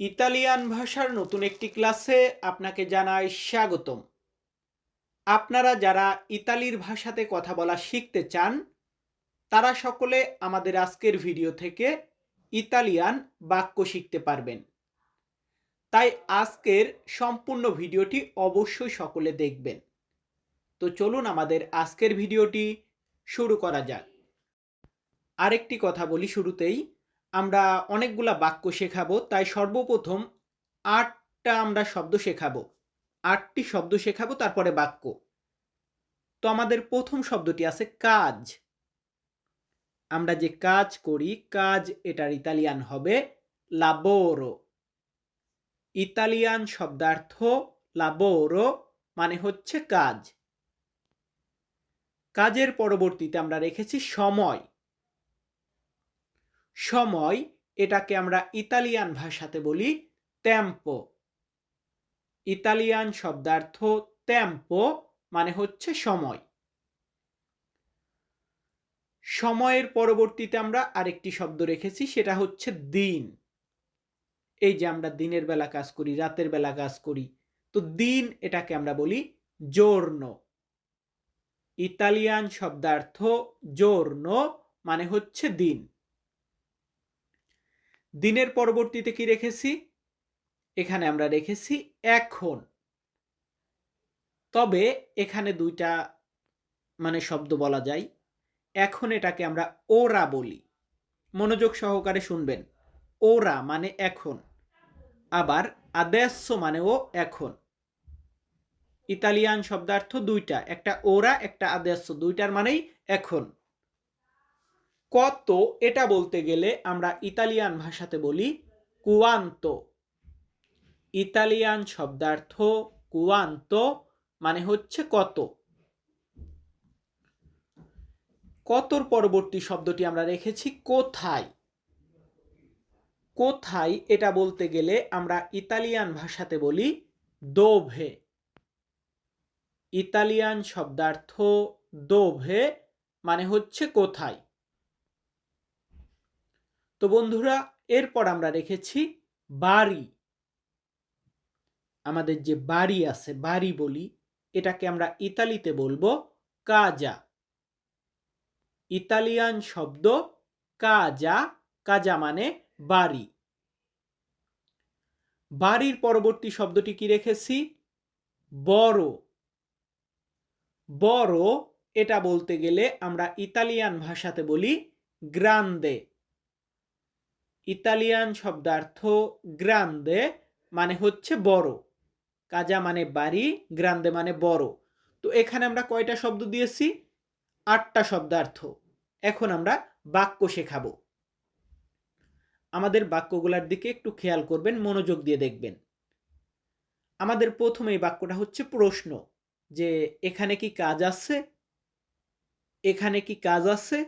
Italian ভাষার নতুন একটি ক্লাসে আপনাকে জানাই স্বাগতম। আপনারা যারা ইতালির ভাষাতে কথা বলা শিখতে চান, তারা সকলে আমাদের আজকের ভিডিও থেকে ইতালিয়ান বাক্য শিখতে পারবেন। তাই আজকের সম্পূর্ণ ভিডিওটি অবশ্যই সকলে দেখবেন। তো চলুন আমাদের আজকের ভিডিওটি শুরু করা যাক। আরেকটি কথা বলি শুরুতেই। আমরা অনেকগুলা বাক্য শেখাবো, তাই সর্বপ্রথম আটটা আমরা শব্দ শেখাবো। আটটি শব্দ শেখাবো, তারপরে বাক্য। তো আমাদের প্রথম শব্দটি আছে কাজ। আমরা যে কাজ করি, কাজ এটার ইতালিয়ান হবে লাবোরো ইতালিয়ান শব্দার্থ লাবোরো মানে হচ্ছে কাজ। কাজের পরবর্তীতে আমরা রেখেছি সময়। সময়, এটাকে আমরা ইতালিয়ান ভাষাতে বলি ত্যাম্পো ইতালিয়ান শব্দার্থ ত্যাম্পো মানে হচ্ছে সময়। সময়ের পরবর্তীতে আমরা আরেকটি শব্দ রেখেছি, সেটা হচ্ছে দিন। এই যে আমরা দিনের বেলা কাজ করি, রাতের বেলা কাজ করি, তো দিন এটাকে আমরা বলি জোর্ন ইতালিয়ান শব্দার্থ জোর্ন মানে হচ্ছে দিন। দিনের পরবর্তীতে কি রেখেছি? এখানে আমরা রেখেছি এখন। তবে এখানে দুইটা মানে শব্দ বলা যায়। এখন এটাকে আমরা ওরা বলি। মনোযোগ সহকারে শুনবেন। ওরা মানে এখন। আবার আদেশ্য মানেও এখন। ইতালিয়ান শব্দার্থ দুইটা। একটা ওরা, একটা আদেশ্য দুইটার মানেই এখন। কত এটা বলতে গেলে আমরা ইতালিয়ান ভাষাতে বলি কুয়ান্ত। ইতালিয়ান শব্দার্থ কুয়ান্ত মানে হচ্ছে কত। কতর পরবর্তী শব্দটি আমরা রেখেছি কোথায়। কোথায় এটা বলতে গেলে আমরা ইতালিয়ান ভাষাতে বলি দোভে। ইতালিয়ান শব্দার্থ দোভে মানে হচ্ছে কোথায়। তো বন্ধুরা, এরপর আমরা রেখেছি বাড়ি। আমাদের যে বাড়ি আছে, বাড়ি বলি, এটাকে আমরা ইতালিতে বলব কাজা। ইতালিয়ান শব্দ কাজা কাজা মানে বাড়ি। বাড়ির পরবর্তী শব্দটি কি রেখেছি? বড়। বড়, এটা বলতে গেলে আমরা ইতালিয়ান ভাষাতে বলি গ্রান্দে। ইতালিয়ান শব্দার্থ গ্রান্দে মানে হচ্ছে বড়। কাজা মানে বাড়ি গ্রান্দে মানে বড়। তো এখানে আমরা কয়টা শব্দ দিয়েছি? আটটা শব্দার্থ। এখন আমরা বাক্য শেখাবো। আমাদের বাক্যগুলোর দিকে একটু খেয়াল করবেন, মনোযোগ দিয়ে দেখবেন। আমাদের প্রথম এই বাক্যটা হচ্ছে প্রশ্ন, যে এখানে কি কাজ আছে? এখানে কি কাজ আছে?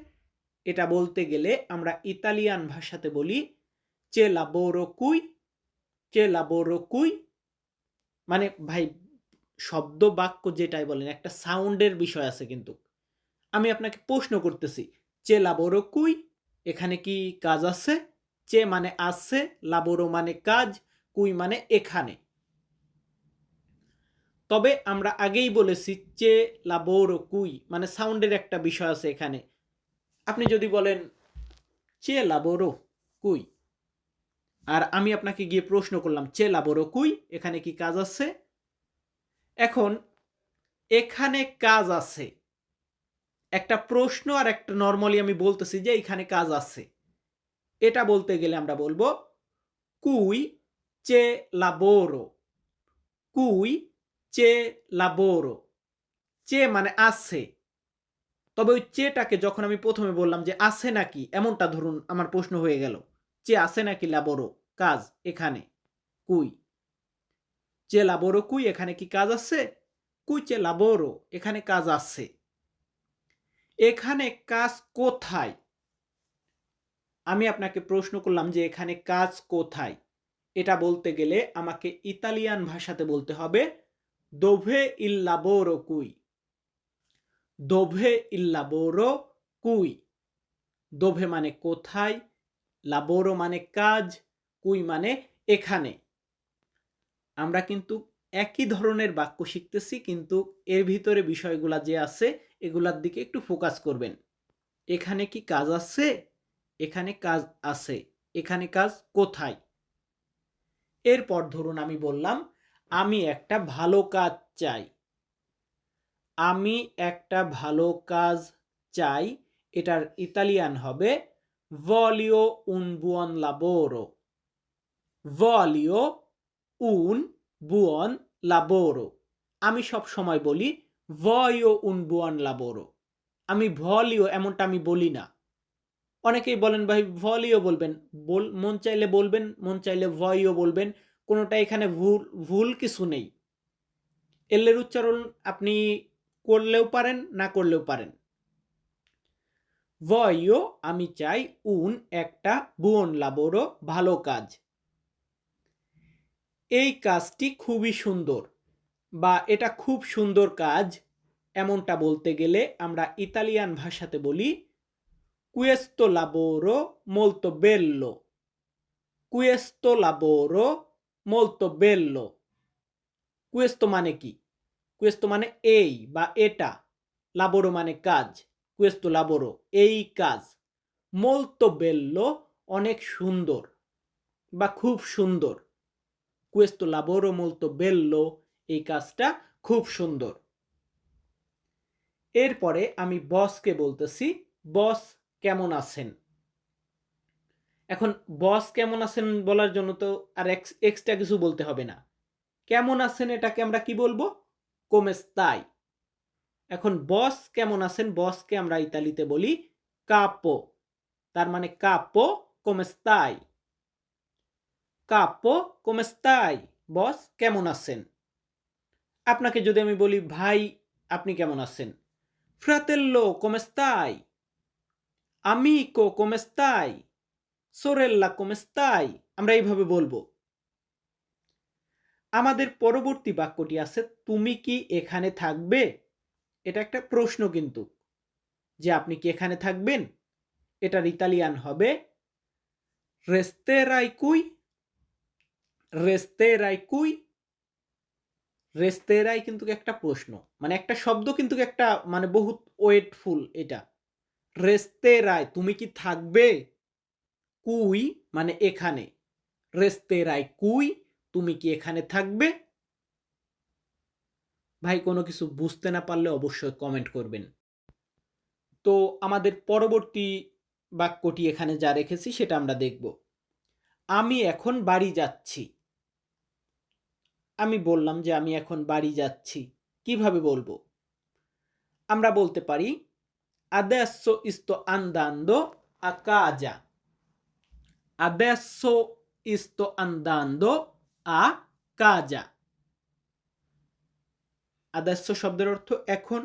এটা বলতে গেলে আমরা ইতালিয়ান ভাষাতে বলি, চে লাবোরো কুই চে লাবোরো কুই মানে ভাই শব্দ বাক্য যেটাই বলেন, একটা সাউন্ডের বিষয় আছে কিন্তু। আমি আপনাকে প্রশ্ন করতেছি, চে লাবোরো কুই এখানে কি কাজ আছে? চে মানে আছে লাবোরো মানে কাজ কুই মানে এখানে। তবে আমরা আগেই বলেছি, চে লাবোরো কুই মানে সাউন্ডের একটা বিষয় আছে এখানে। আপনি যদি বলেন, চে লাবোরো কুই? আর আমি আপনাকে গিয়ে প্রশ্ন করলাম, চে লাবোরো কুই? এখানে কি কাজ আছে? এখন, এখানে কাজ আছে। একটা প্রশ্ন আর একটা নর্মালি আমি বলতেছি যে, এখানে কাজ আছে। এটা বলতে গেলে আমরা বলব, কুই চে লাবোরো। কুই চে লাবোরো। চে মানে আছে। তবে ওই চেটাকে যখন আমি প্রথমে বললাম যে আছে নাকি, এমনটা ধরুন আমার প্রশ্ন হয়ে গেল। চে আছে নাকি লাবোরো কাজ এখানে। কুই। চে লাবোরো কুই, এখানে কি কাজ আছে? কুই চে লাবোরো এখানে কাজ আছে। এখানে কাজ কোথায়? আমি আপনাকে প্রশ্ন করলাম যে এখানে কাজ কোথায়? এটা বলতে গেলে আমাকে ইতালিয়ান ভাষাতে বলতে হবে দোভে ইল লাবোরো কুই? দোভে ইল লাবোরো কুই। দোভে মানে কোথায়, লাবোরো মানে কাজ, কুই মানে এখানে। আমরা কিন্তু একই ধরনের বাক্য শিখতেছি, কিন্তু এর ভিতরে বিষয়গুলা যে আছে, এগুলার দিকে একটু ফোকাস করবেন। এখানে কি কাজ আছে? এখানে কাজ আছে। এখানে কাজ কোথায়? এরপর ধরুন আমি বললাম, আমি একটা ভালো কাজ চাই। আমি একটা ভালো কাজ চাই, এটার ইতালিয়ান হবে ভলিও উন বুয়ন lavoro. ভলিও উন বুয়ন lavoro. আমি সব সময় বলি ভয় উন buon লাবোরো আমি ভলিও এমনটা আমি বলি না। অনেকেই বলেন, ভাই ভলিও বলবেন। বল, মন চাইলে বলবেন, মন চাইলে ভয়ও বলবেন। কোনোটা এখানে ভুল ভুল কিছু নেই। এলের উচ্চারণ আপনি করলেও পারেন, না করলেও পারেন। ভয়ও আমি চাই উন একটা বুয়ন লাবোরো ভালো কাজ। এই কাজটি খুবই সুন্দর বা এটা খুব সুন্দর কাজ এমনটা বলতে গেলে আমরা ইতালিয়ান ভাষাতে বলি কুয়েস্তো লাবোরো মোলতো বেল্লো কুয়েস্তো লাবোরো মোলতো বেল্লো কুয়েস্তো মানে কি? কুয়েস্তো মানে এই বা এটা। লাবোরো মানে কাজ, কুয়েস্তো লাবোরো, এই কাজ। মোলতো বেল্লো অনেক সুন্দর বা খুব সুন্দর। কুয়েস্তো লাবোরো মোলতো বেল্লো এই কাজটা খুব সুন্দর। এরপরে আমি বসকে বলতেছি, বস কেমন আছেন? এখন বস কেমন আছেন বলার জন্য তো আর এক্সট্রা কিছু বলতে হবে না। কেমন আছেন এটাকে আমরা কি বলব? কোমেস্তাই এখন বস কেমন আছেন? বসকে আমরা ইতালিতে বলি কাপো তার মানে কাপো কোমেস্তাই কাপো কোমেস্তাই বস কেমন আছেন? আপনাকে যদি আমি বলি, ভাই, আপনি কেমন আছেন? ফ্রাতেল্লো কোমেস্তাই আমিকো কোমেস্তাই সোরেল্লা কোমেস্তাই আমরা এইভাবে বলব। আমাদের পরবর্তী বাক্যটি আছে, তুমি কি এখানে থাকবে? এটা একটা প্রশ্ন কিন্তু, যে আপনি কি এখানে থাকবেন? এটার ইতালিয়ান হবে, রেস্তেরাই কুই? রেস্তেরাই কুই? রেস্তেরাই কিন্তু একটা প্রশ্ন মানে একটা শব্দ কিন্তু একটা মানে বহুত ওয়েটফুল এটা, রেস্তেরাই, তুমি কি থাকবে? কুই মানে এখানে, রেস্তেরাই কুই? তুমি কি এখানে থাকবে? ভাই, কোনো কিছু বুঝতে না পারলে অবশ্যই কমেন্ট করবেন। তো আমাদের পরবর্তী বাক্যটি এখানে যা রেখেছি সেটা আমরা দেখব। আমি এখন বাড়ি যাচ্ছি। আমি বললাম যে আমি এখন বাড়ি যাচ্ছি। কীভাবে বলব? আমরা বলতে পারি adesso sto andando a casa sto andando a casa আদাস্য শব্দের অর্থ এখন।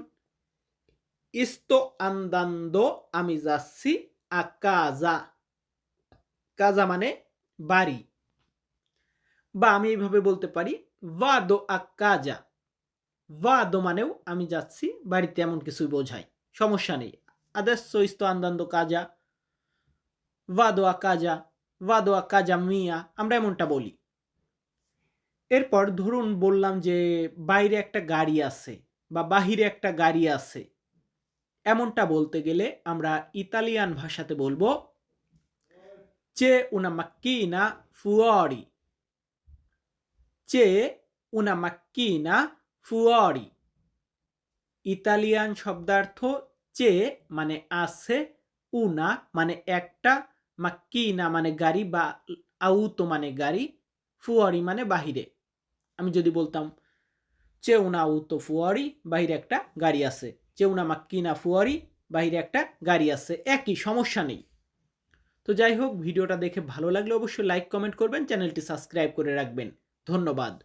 ইস্তো আন্দান্দো, আমি যাচ্ছি। আকাজা কাজা মানে বাড়ি। বা আমি এইভাবে বলতে পারি ভাদো আকাজা ভাদো মানেও আমি যাচ্ছি, বাড়িতে এমন কিছুই বোঝাই সমস্যা নেই। আদাস্য ইস্তো আন্দান্দো কাজা ভাদো আকাজা ভাদো আকাজা মিয়া। আমরা এমনটা বলি। এরপর ধরুন বললাম যে বাইরে একটা গাড়ি আছে বা বাহিরে একটা গাড়ি আছে, এমনটা বলতে গেলে আমরা ইতালিয়ান ভাষাতে বলব চে উনা মাক্কিনা ফুয়ারি চে উনা মাক্কিনা ফুয়ারি ইতালিয়ান শব্দার্থ চে মানে আছে উনা মানে একটা মাক্কিনা মানে গাড়ি বা আউতো মানে গাড়ি ফুয়ারি মানে বাহিরে। আমি যদি বলতাম চেউনা উতো ফুয়ারি, বাহিরে একটা গাড়ি আছে। চেউনা মাক্কিনা ফুয়ারি, বাহিরে একটা গাড়ি আছে। একই, সমস্যা নেই। তো যাই হোক, ভিডিওটা দেখে ভালো লাগলে অবশ্যই লাইক কমেন্ট করবেন, চ্যানেলটি সাবস্ক্রাইব করে রাখবেন। ধন্যবাদ।